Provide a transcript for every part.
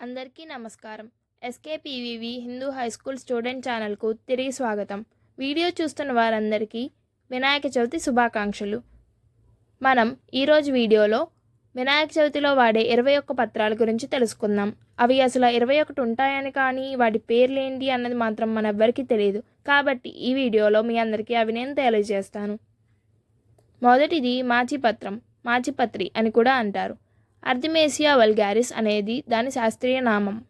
అందరికీ నమస్కారం. SKPVV Hindu high school student ఛానల్కు తిరిగి స్వాగతం. వీడియో చూస్తున్న వారందరికీ వినాయక చవితి శుభాకాంక్షలు. మనం ఈరోజు వీడియోలో వినాయక చవితిలో వాడే ఇరవై ఒక్క పత్రాల గురించి తెలుసుకుందాం. అవి అసలు ఇరవై ఒకటి ఉంటాయని కానీ వాటి పేర్లు ఏంటి అన్నది మాత్రం మన ఎవ్వరికీ తెలియదు కాబట్టి ఈ వీడియోలో మీ అందరికీ అవి నేను తెలియజేస్తాను. మొదటిది మాచిపత్రం మాచిపత్రి అని కూడా అంటారు. అర్ధిమేసియా వల్గారిస్ అనేది దాని శాస్త్రీయ నామం.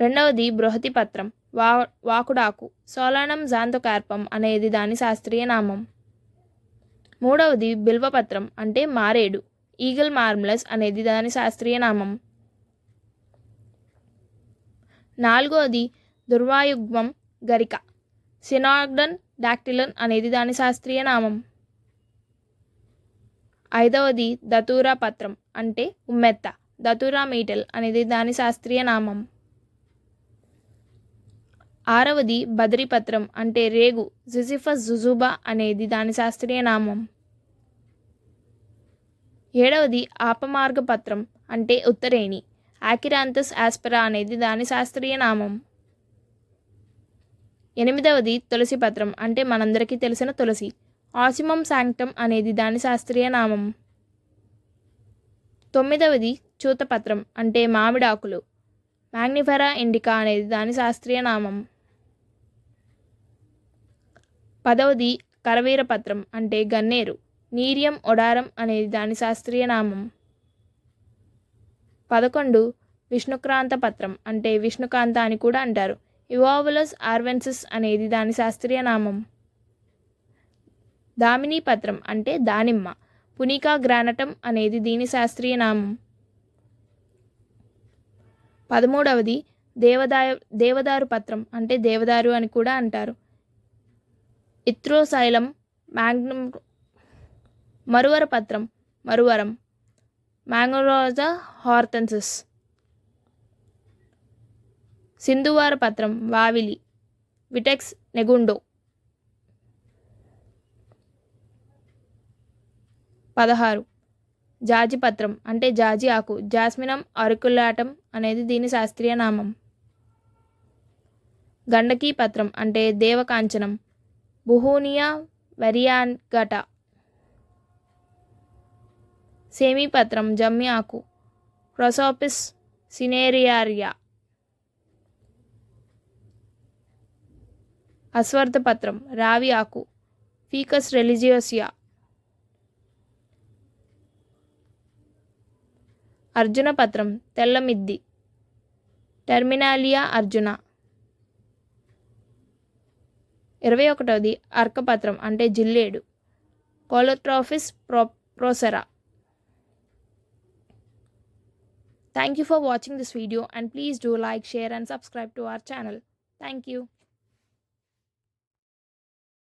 రెండవది బృహతి పత్రం వా వాకుడాకు సోలానం జాంతకార్పం అనేది దాని శాస్త్రీయ నామం. మూడవది బిల్వపత్రం అంటే మారేడు ఈగల్ మార్మలస్ అనేది దాని శాస్త్రీయ నామం. నాలుగవది దుర్వాయుగ్మం గరిక సినాగ్డన్ డాక్టిలన్ అనేది దాని శాస్త్రీయ నామం. ఐదవది ధతూరా పత్రం అంటే ఉమ్మెత్త. ధతూరా మీటల్ అనేది దాని శాస్త్రీయ నామం. ఆరవది బద్రిపత్రం అంటే రేగు జుజిఫస్ జుజుబా అనేది దాని శాస్త్రీయ నామం. ఏడవది ఆపమార్గ పత్రం అంటే ఉత్తరేణి ఆకిరాంతస్ ఆస్పెరా అనేది దాని శాస్త్రీయ నామం. ఎనిమిదవది తులసి పత్రం అంటే మనందరికీ తెలిసిన తులసి ఆసిమం శాంక్టమ్ అనేది దాని శాస్త్రీయ నామం. తొమ్మిదవది చూతపత్రం అంటే మామిడాకులు. మ్యాగ్నిఫెరా ఇండికా అనేది దాని శాస్త్రీయ నామం. పదవది కరవీరపత్రం అంటే గన్నేరు. నీరియం ఒడారం అనేది దాని శాస్త్రీయ నామం. పదకొండు విష్ణుక్రాంత పత్రం అంటే విష్ణుకాంత అని కూడా అంటారు. ఇవావులస్ ఆర్వెన్సిస్ అనేది దాని శాస్త్రీయ నామం. దామిని పత్రం అంటే దానిమ్మ పునికా గ్రానటం అనేది దీని శాస్త్రీయ నామం. పదమూడవది దేవదాయ దేవదారు పత్రం అంటే దేవదారు అని కూడా అంటారు. ఇత్రోసైలం మ్యాగ్నమ్ మరువర పత్రం మరువరం మ్యాంగోరోజా హార్తెన్సిస్. సింధువార పత్రం వావిలి విటెక్స్ నెగుండో. పదహారు. జాజి పత్రం అంటే జాజి ఆకు. జాస్మినం అరుకులాటం అనేది దీని శాస్త్రీయ నామం. గండకీ పత్రం అంటే దేవకాంచనం. బుహూనియా వెరియాన్గట. సేమీపత్రం జమ్మి ఆకు. క్రొసోపిస్ సినేరియారియా. అశ్వర్ధపత్రం రావి ఆకు. ఫీకస్ రెలిజియోసియా. అర్జున పత్రం తెల్లమిద్ది. టెర్మినాలియా అర్జున. ఇరవై ఒకటవది అర్కపత్రం అంటే జిల్లేడు. Calotropis pro procera. Thank you for watching this video and please do like share and subscribe to our channel thank you